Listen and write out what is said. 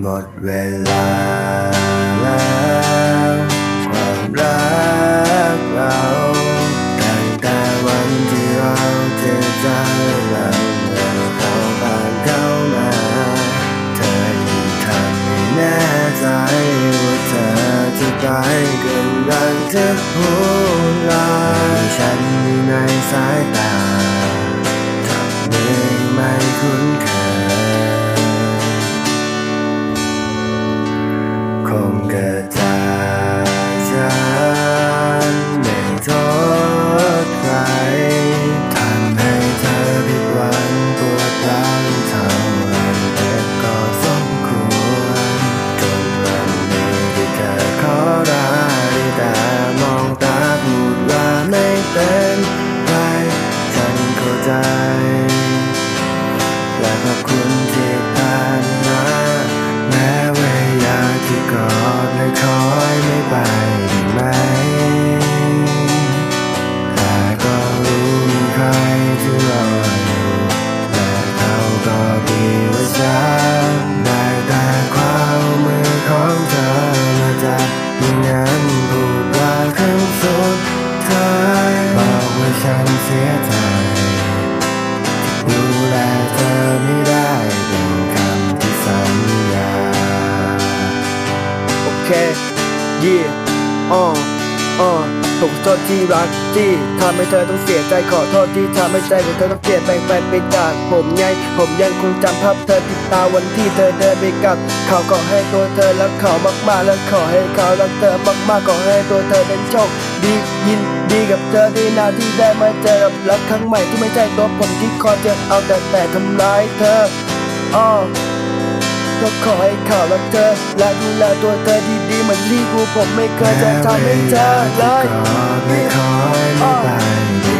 หมดเวลาแล้วความรักเราตั้งแต่วันที่เราเจอเจอเราเราเข้าผ่านเข้ามา เธอยิ่งทำให้แน่ใจว่าเธอจะไปกำลังจะพูดลาฉันอยู่ในสายตาทำให้ไม่คุ้นเคย เสียใจดูแลเธอไม่ได้เป็นคำที่สัญญา โอเคยี่อ้ออ้อผมขอโทษที่รักที่ทำให้เธอต้องเสียใจขอโทษที่ทำให้ใจของเธอต้องเปลี่ยนแปลงไปไปจากผมไงผมยังคงจำภาพเธอติดตาวันที่เธอเดินไปกับเขาขอให้ตัวเธอรักเขามากๆและขอให้เขารักเธอมากๆขอให้ตัวเธอเป็นโชค ดียินดีกับเธอที่นาที่ได้มาเจอกับรักครั้งใหม่ที่ไม่ใช่ตัวผมที่คอยจะเอาแต่แต่ทำร้ายเธออ้อก็ขอให้เขารักเธอ และดูแลตัวเธอดีๆเหมือนที่กูผมไม่เคยจะทำให้เธอเลยไม่คอยไม่ไปได้